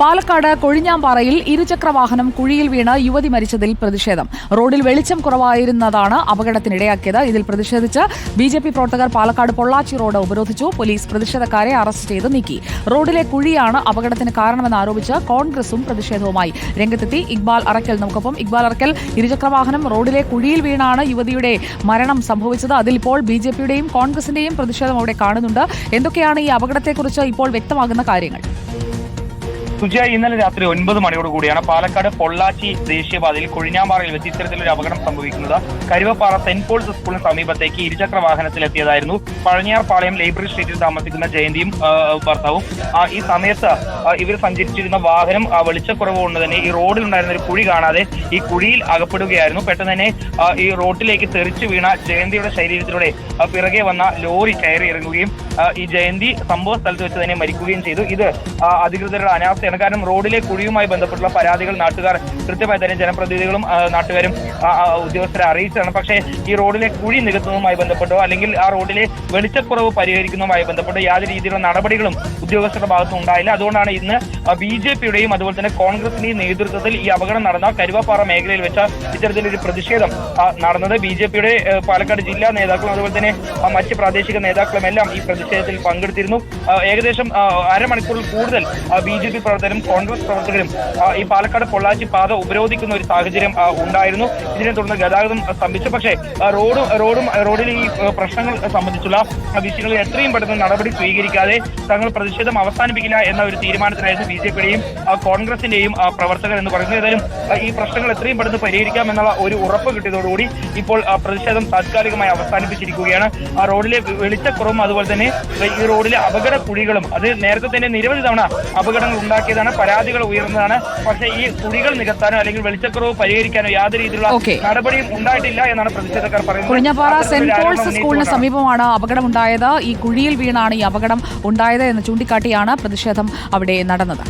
പാലക്കാട് കൊഴിഞ്ഞാമ്പാറയിൽ ഇരുചക്ര വാഹനം കുഴിയിൽ വീണ് യുവതി മരിച്ചതിൽ പ്രതിഷേധം. റോഡിൽ വെളിച്ചം കുറവായിരുന്നതാണ് അപകടത്തിനിടയാക്കിയത്. ഇതിൽ പ്രതിഷേധിച്ച് ബി ജെ പി പ്രവർത്തകർ പാലക്കാട് പൊള്ളാച്ചി റോഡ് ഉപരോധിച്ചു. പോലീസ് പ്രതിഷേധക്കാരെ അറസ്റ്റ് ചെയ്ത് നീക്കി. റോഡിലെ കുഴിയാണ് അപകടത്തിന് കാരണമെന്ന് ആരോപിച്ച് കോൺഗ്രസും പ്രതിഷേധവുമായി രംഗത്തെത്തി. ഇക്ബാൽ അറക്കൽ നമുക്കൊപ്പം. ഇക്ബാൽ അറക്കൽ ഇരുചക്ര വാഹനം റോഡിലെ കുഴിയിൽ വീണാണ് യുവതിയുടെ മരണം സംഭവിച്ചത്. അതിലിപ്പോൾ ബി ജെ പിയുടെയും കോൺഗ്രസിന്റെയും പ്രതിഷേധം അവിടെ കാണുന്നുണ്ട്. എന്തൊക്കെയാണ് ഈ അപകടത്തെക്കുറിച്ച് ഇപ്പോൾ വ്യക്തമാകുന്ന കാര്യങ്ങൾ? സുജയ ഇന്നലെ രാത്രി ഒൻപത് മണിയോട് കൂടിയാണ് പാലക്കാട് പൊള്ളാച്ചി ദേശീയപാതയിൽ കൊഴിഞ്ഞാമ്പാറയിൽ വെച്ച് ഇത്തരത്തിലൊരു അപകടം സംഭവിക്കുന്നത്. കരുവപ്പാറ സെന്റ് പോൾസ് സ്കൂളിന് സമീപത്തേക്ക് ഇരുചക്ര വാഹനത്തിലെത്തിയതായിരുന്നു. പഴഞ്ഞാർ പാളയം ലൈബ്രറി സ്ട്രീറ്റിൽ താമസിക്കുന്ന ജയന്തിയും ഭർത്താവും. ഈ സമയത്ത് ഇവർ സഞ്ചരിച്ചിരുന്ന വാഹനം വെളിച്ചക്കുറവ് കൊണ്ട് തന്നെ ഈ റോഡിൽ ഉണ്ടായിരുന്ന ഒരു കുഴി കാണാതെ ഈ കുഴിയിൽ അകപ്പെടുകയായിരുന്നു. പെട്ടെന്ന് തന്നെ ഈ റോഡിലേക്ക് തെറിച്ചു വീണ ജയന്തിയുടെ ശരീരത്തിലൂടെ പിറകെ വന്ന ലോറി കയറി ഇറങ്ങുകയും ഈ ജയന്തി സംഭവ സ്ഥലത്ത് വെച്ച് തന്നെ മരിക്കുകയും ചെയ്തു. ഇത് അധികൃതരുടെ അനാസ്ഥയാണ്. കാരണം റോഡിലെ കുഴിയുമായി ബന്ധപ്പെട്ടുള്ള പരാതികൾ നാട്ടുകാർ കൃത്യമായി തന്നെ ജനപ്രതിനിധികളും നാട്ടുകാരും ഉദ്യോഗസ്ഥരെ അറിയിച്ചതാണ്. പക്ഷേ ഈ റോഡിലെ കുഴി നികത്തുന്നതുമായി ബന്ധപ്പെട്ടോ അല്ലെങ്കിൽ ആ റോഡിലെ വെളിച്ചക്കുറവ് പരിഹരിക്കുന്നതുമായി ബന്ധപ്പെട്ടോ യാതൊരു രീതിയിലുള്ള നടപടികളും ഉദ്യോഗസ്ഥരുടെ ഭാഗത്തും ഉണ്ടായില്ല അതുകൊണ്ടാണ് ഇന്ന് ബി ജെ പിയുടെയും അതുപോലെ തന്നെ കോൺഗ്രസിന്റെയും നേതൃത്വത്തിൽ ഈ അപകടം നടന്ന കരുവാപ്പാറ മേഖലയിൽ വെച്ച ഇത്തരത്തിലൊരു പ്രതിഷേധം നടന്നത് ബി ജെ പിയുടെ പാലക്കാട് ജില്ലാ നേതാക്കളും അതുപോലെ തന്നെ മറ്റ് പ്രാദേശിക നേതാക്കളും എല്ലാം ഈ പ്രതിഷേധത്തിൽ പങ്കെടുത്തിരുന്നു. ഏകദേശം അരമണിക്കൂറിൽ കൂടുതൽ ബി ജെ പി പ്രവർത്തകരും കോൺഗ്രസ് പ്രവർത്തകരും ഈ പാലക്കാട് പൊള്ളാച്ചി പാത ഉപരോധിക്കുന്ന ഒരു സാഹചര്യം ഉണ്ടായിരുന്നു. ഇതിനെ തുടർന്ന് ഗതാഗതം സ്തംഭിച്ചു. പക്ഷേ റോഡും റോഡും റോഡിലെ ഈ പ്രശ്നങ്ങൾ സംബന്ധിച്ചുള്ള വിഷയങ്ങളിൽ എത്രയും പെട്ടെന്ന് നടപടി സ്വീകരിക്കാതെ തങ്ങൾ പ്രതിഷേധം അവസാനിപ്പിക്കില്ല എന്ന ഒരു തീരുമാനത്തിനായിരുന്നു ബി ജെ പിയുടെയും കോൺഗ്രസിന്റെയും പ്രവർത്തകർ എന്ന് പറയുന്നത്. ഏതായാലും ഈ പ്രശ്നങ്ങൾ എത്രയും പെട്ടെന്ന് പരിഹരിക്കാമെന്നുള്ള ഒരു ഉറപ്പ് കിട്ടിയതോടുകൂടി ഇപ്പോൾ പ്രതിഷേധം താത്കാലികമായി അവസാനിപ്പിച്ചിരിക്കുകയാണ്. റോഡിലെ വെളിച്ചക്കുറവും അതുപോലെ തന്നെ ഈ റോഡിലെ അപകട കുഴികളും അത് നേരത്തെ തന്നെ നിരവധി തവണ അപകടങ്ങൾ ഉണ്ടാക്കിയതാണ് പരാതികൾ ഉയർന്നതാണ്. പക്ഷെ ഈ കുഴികൾ നികത്താനോ അല്ലെങ്കിൽ വെളിച്ചക്കുറവ് പരിഹരിക്കാനോ യാതൊരു രീതിയിലുള്ള നടപടിയും ഉണ്ടായിട്ടില്ല എന്നാണ് പ്രതിഷേധക്കാർ പറയുന്നത്. കുഴിഞ്ഞപ്പാറ സെന്റ് പോൾസ് സ്കൂളിന് സമീപമാണ് അപകടം ഉണ്ടായത് ഈ കുഴിയിൽ വീണാണ് ഈ അപകടം ഉണ്ടായത് എന്ന് ചൂണ്ടിക്കാട്ടിയാണ് പ്രതിഷേധം അവിടെ നടന്നത്.